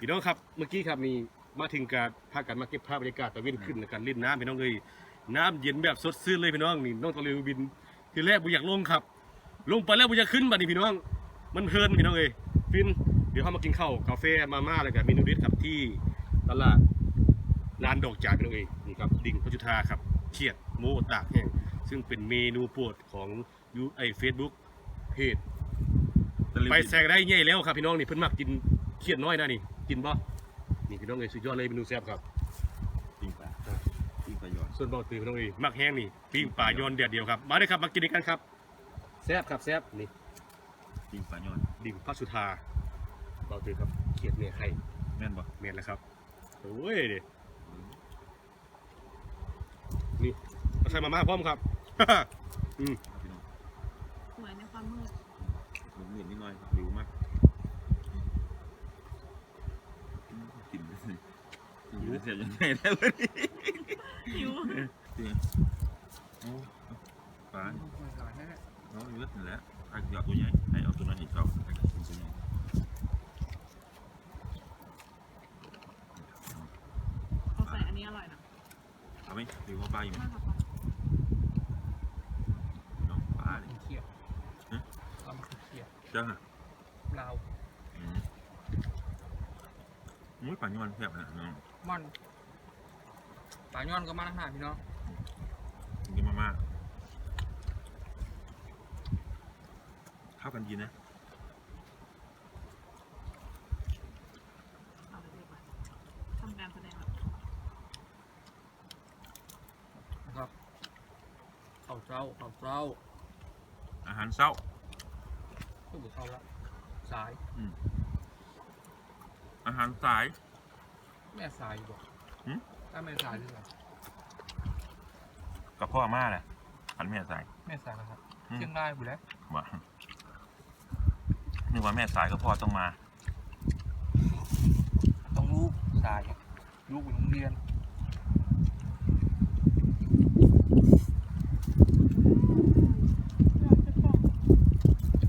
พี่น้องครับเมื่อกี้ครับมีมาถึงการพากันมาเก็บภาพบรรยากาศตะเวนขึ้นในการเล่นน้ำพี่น้องเลยน้ำเย็นแบบสดชื่นเลยพี่น้องนี่น้องตะลิวบินทีแรกบุอยากลงครับ ลงไปแล้วบุอยากขึ้นบัดนี้พี่น้อง มันเพลินพี่น้องเลยฟินเดี๋ยวเข้ามากินข้าวกาแฟมาม่าอะไรกับเมนูดิสครับที่ตลาดร้านดอกจานพี่น้องเองนี่ครับดิ่งพระจุธาครับเขียดโมตากแห้งซึ่งเป็นเมนูโปรดของยูไอเฟซบุ๊กเพจไปแซงได้เง่ายแล้วครับพี่น้องนี่เพิ่นมักกิน เครียดน้อยนะนี่ กินบ่นี่พี่น้องเลยสุดยอดเลยเมนูแซ่บครับปิ้งปลาปิ้งปลาหยอดส่วนเบาตือพี่น้องเลยมักแห้งนี่ปิ้งปลายอนแดดเดียวครับ มาเลยครับมากินด้วยกันครับแซ่บครับแซ่บนี่ปิ้งปลาหยอดดิ่งพระสุธาเบาตือครับเครียดเนี่ยไข่แม่นบ่เมียนแล้วครับโอ้ยเด้นี่เอาใส่มาม่าพร้อมครับอืมพี่น้องสวยในความมืดหมุนเวียนนิดหน่อยเร็วมากอืมกินเลยหิว เสียยังไงแล้วเลยหิวจริงโอ้ปลาน้องเลือดนี่แหละไอ้หยอดตัวใหญ่ให้เอาตัวนั้นอีกเขาให้กินตัวใหญ่เขาใส่อันนี้อร่อยนะเอาไหมหรือว่าปลาอยู่ไหมมากกว่าน้องปลาเลยเขียดฮะเอามาเขียดเจ้าฮะลาวอืม มุ้ยปลาหยอดแซ่บนะน้องม่อนปลาย้อนก็มาแล้วหาพี่น้องกินมาม่าเข้ากันดีนะ เอาไปดีกว่าทำการแสดงแบบนะครับข้าวเจ้าข้าวเจ้าอาหารเช้า ก็บุกเข้าละสาย อาหารสาย แม่สายบอกหืมถ้าแม่สายหรือเปล่ากับพ่ออาม่าแหละหันแม่สาย แม่สายนะครับอืม เชียงรายบุแล้วว่านึกว่าแม่สายก็พ่อต้องมา ต้องลูกสายลูกอยู่โรงเรียน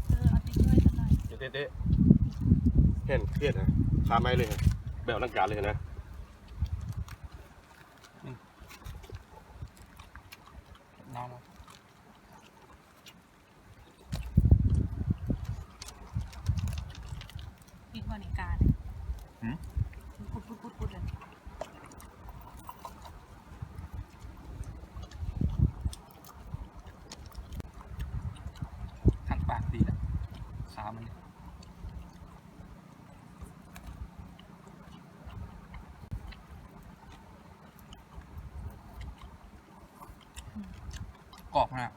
เออเอาติ๊กด้วยสักหน่อยเต๊ะๆเห็นเครียดนะ คาไม้เลยฮะแบบร่างกายเลยนะน้ำมาอีกวันอีกการเนี่ยหืมพุดพุดพุดพุดเลยขันปากดีนะขามันเนี่ย กรอบนะ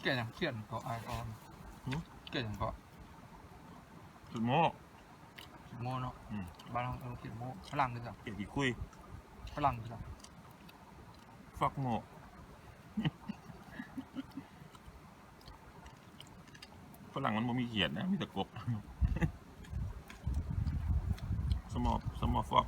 เกลียดอย่างเกลียดก็ไอคอนหืมเกลียดอย่างก็สุดโม่โมเนาะอืม บ้านเราเราเกลียดโมฝรั่งด้วยจ้ะเกี่ยวกี่คุยฝรั่งด้วยจ้ะฟักโม่ฝรั่งมันบ่มีเขียดนะมีแต่กบ สมอสมอฟอก